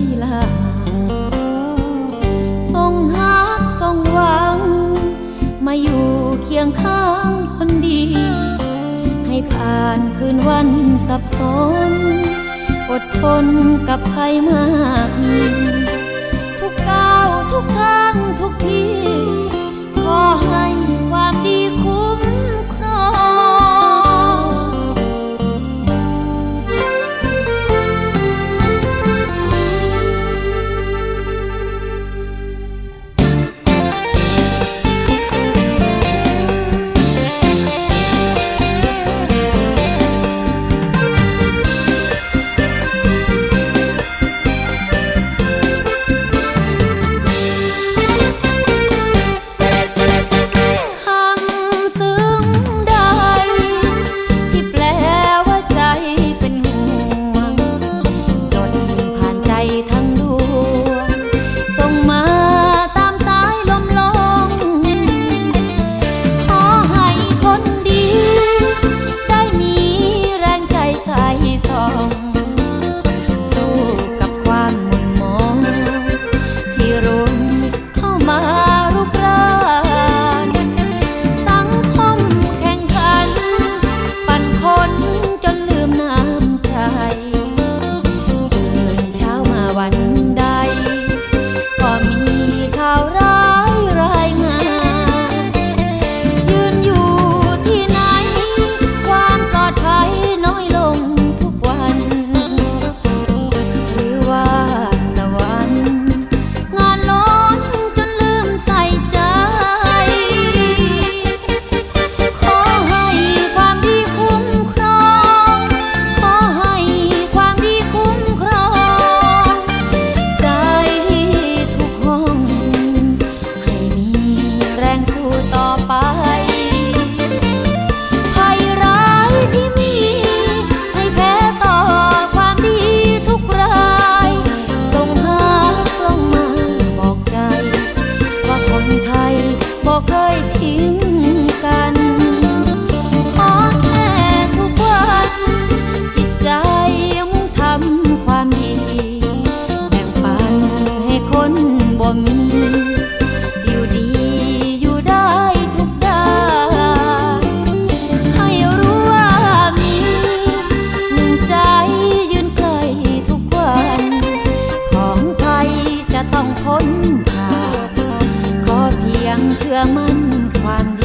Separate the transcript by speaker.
Speaker 1: ยล่ทรงฮักทรงหวัง มาอยู่เคียงข้างคนดี ให้ผ่านคืนวันสับสน อดทนกับใครมากมีทุกก้าวทุกครั้งทุกที papa เชื่อมั่นความ